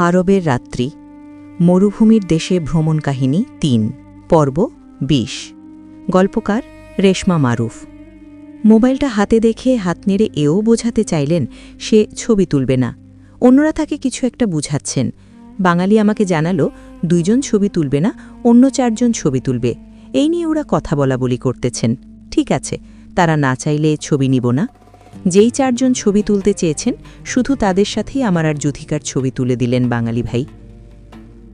আরবের রাত্রি, মরুভূমির দেশে ভ্রমণ কাহিনী তিন, পর্ব বিশ। গল্পকার রেশমা মারুফ। মোবাইলটা হাতে দেখে হাত নেড়ে এও বোঝাতে চাইলেন, সে ছবি তুলবে না। অন্যরা তাকে কিছু একটা বুঝাচ্ছেন। বাঙালি আমাকে জানালো, দুইজন ছবি তুলবে না, অন্য চারজন ছবি তুলবে। এই নিয়ে ওরা কথা বলা বলি করতেছেন। ঠিক আছে, তারা না চাইলে ছবি নিব না। যেই চারজন ছবি তুলতে চেয়েছেন, শুধু তাদের সাথেই আমার আর যুথিকার ছবি তুলে দিলেন বাঙালি ভাই।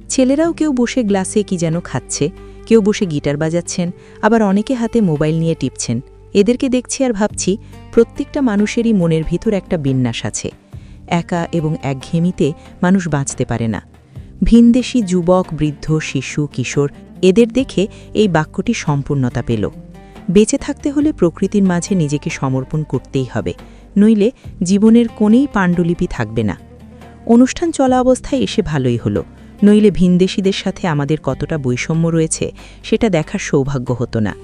ছেলেরাও কেউ বসে গ্লাসে কি যেন খাচ্ছে, কেউ বসে গিটার বাজাচ্ছেন, আবার অনেকে হাতে মোবাইল নিয়ে টিপছেন। এদেরকে দেখছি আর ভাবছি, প্রত্যেকটা মানুষেরই মনের ভিতর একটা বিন্যাস আছে। একা এবং একঘেয়েমিতে মানুষ বাঁচতে পারে না। ভিনদেশি যুবক, বৃদ্ধ, শিশু, কিশোর, এদের দেখে এই বাক্যটি সম্পূর্ণতা পেল। বেঁচে থাকতে হলে প্রকৃতির মাঝে নিজেকে সমর্পণ করতেই হবে, নইলে জীবনের কোনেই পাণ্ডুলিপি থাকবে না। অনুষ্ঠান চলা অবস্থায় এসে ভালোই হলো, নইলে ভিনদেশীদের সাথে আমাদের কতটা বৈষম্য রয়েছে সেটা দেখার সৌভাগ্য হতো না।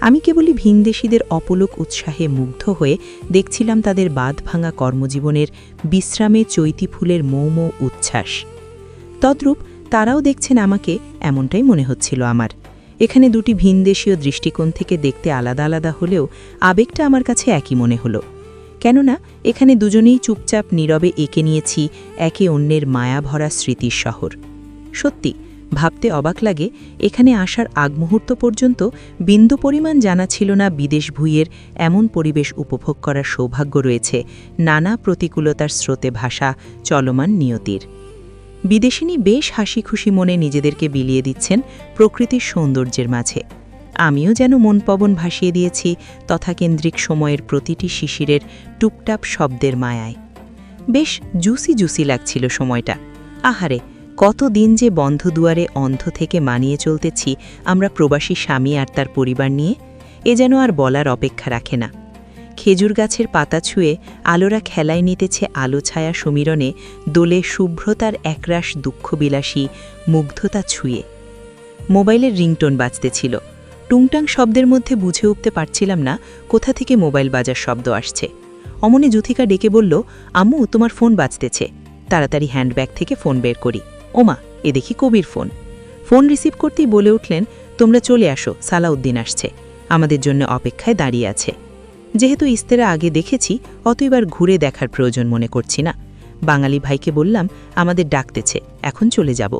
আমি কেবলই ভিনদেশীদের অপলোক উৎসাহে মুগ্ধ হয়ে দেখছিলাম তাদের বাঁধ ভাঙা কর্মজীবনের বিশ্রামে চৈতি ফুলের মৌম উচ্ছ্বাস। তদ্রূপ তারাও দেখছেন আমাকে, এমনটাই মনে হচ্ছিল আমার। এখানে দুটি ভিনদেশীয় দৃষ্টিকোণ থেকে দেখতে আলাদা আলাদা হলেও আবেগটা আমার কাছে একই মনে হলো। কেননা, এখানে দুজনেই চুপচাপ নীরবে এঁকে নিয়েছি একে অন্যের মায়া ভরা স্মৃতির শহর। সত্যি, ভাবতে অবাক লাগে, এখানে আসার আগ মুহূর্ত পর্যন্ত বিন্দু পরিমাণ জানা ছিল না বিদেশ ভুইয়ের এমন পরিবেশ উপভোগ করার সৌভাগ্য রয়েছে, নানা প্রতিকূলতার স্রোতে ভাষা চলমান নিয়তির। বিদেশিনী বেশ হাসি খুশি মনে নিজেদেরকে বিলিয়ে দিচ্ছেন প্রকৃতির সৌন্দর্যের মাঝে। আমিও যেন মন পবন ভাসিয়ে দিয়েছি তথাকেন্দ্রিক সময়ের প্রতিটি শিশিরের টুপটাপ শব্দের মায়ায়। বেশ জুসি জুসি লাগছিল সময়টা। আহারে কতদিন যে বন্ধ দুয়ারে অন্ধ থেকে মানিয়ে চলতেছি আমরা প্রবাসী স্বামী আর তার পরিবার নিয়ে, এ যেন আর বলার অপেক্ষা রাখে না। খেজুর গাছের পাতা ছুঁয়ে আলোরা খেলায় নিতেছে আলো ছায়া সমীরণে দোলে শুভ্রতার একরাশ দুঃখবিলাসী মুগ্ধতা ছুঁয়ে। মোবাইলের রিংটোন বাজতেছিল। টুংটাং শব্দের মধ্যে বুঝে উঠতে পারছিলাম না কোথা থেকে মোবাইল বাজার শব্দ আসছে। অমনে যুথিকা ডেকে বলল, আম্মু, তোমার ফোন বাজতেছে। তাড়াতাড়ি হ্যান্ডব্যাগ থেকে ফোন বের করি। ওমা, এ দেখি কবির ফোন। ফোন রিসিভ করতেই বলে উঠলেন, তোমরা চলে আসো, সালাউদ্দিন আসছে। আমাদের জন্য অপেক্ষায় দাঁড়িয়ে আছে। যেহেতু ইস্তেরা আগে দেখেছি অত এবার ঘুরে দেখার প্রয়োজন মনে করছি না। বাঙালি ভাইকে বললাম, আমাদের ডাকতেছে, এখন চলে যাব।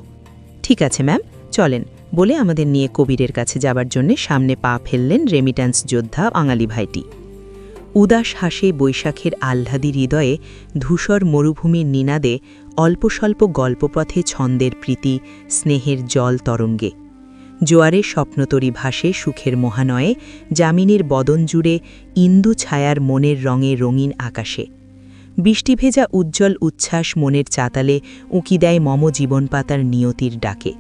ঠিক আছে, ম্যাম, চলেন। বলে আমাদের নিয়ে কবিরের কাছে যাবার জন্যে সামনে পা ফেললেন রেমিট্যান্স যোদ্ধা বাঙালি ভাইটি। উদাস হাসে বৈশাখের আহ্লাদি হৃদয়ে ধূসর মরুভূমির নিনাদে অল্প স্বল্প গল্পপথে ছন্দের প্রীতি, স্নেহের জল তরঙ্গে জোয়ারে স্বপ্নতরী ভাসে সুখের মহানয়ে জামিনীর বদন জুড়ে ইন্দু ছায়ার মনের রঙে রঙিন আকাশে। বৃষ্টিভেজা উজ্জ্বল উচ্ছ্বাস মনের চাতালে উঁকি দেয় মম জীবনপাতার নিয়তির ডাকে।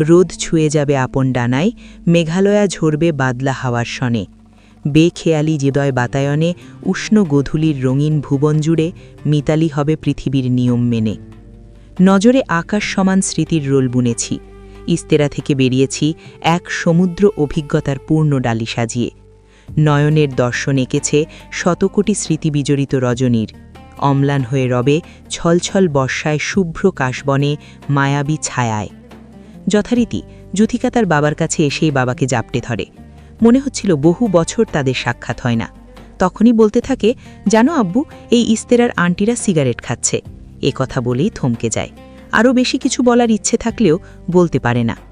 রোদ ছুঁয়ে যাবে আপন ডানায়, মেঘালয়া ঝরবে বাদলা হাওয়ার সনে। বেখেয়ালি হৃদয় বাতায়নে উষ্ণ গোধূলির রঙিন ভুবন জুড়ে মিতালি হবে পৃথিবীর নিয়ম মেনে। নজরে আকাশ সমান স্মৃতির রোল বুনেছি। ইস্তেরা থেকে বেরিয়েছি এক সমুদ্র অভিজ্ঞতার পূর্ণ ডালি সাজিয়ে। নয়নের দর্শন এঁকেছে শতকোটি স্মৃতি বিজড়িত রজনীর। অম্লান হয়ে রবে ছলছল বর্ষায় শুভ্র কাশবনে মায়াবী ছায়ায়। যথারীতি যুথিকা তার বাবার কাছে এসেই বাবাকে জাপটে ধরে। মনে হচ্ছিল বহু বছর তাদের সাক্ষাৎ হয় না। তখনই বলতে থাকে, জানো আব্বু, এই ইস্তেরার আন্টিরা সিগারেট খাচ্ছে। এ কথা বলেই থমকে যায়। আরও বেশি কিছু বলার ইচ্ছে থাকলেও বলতে পারে না।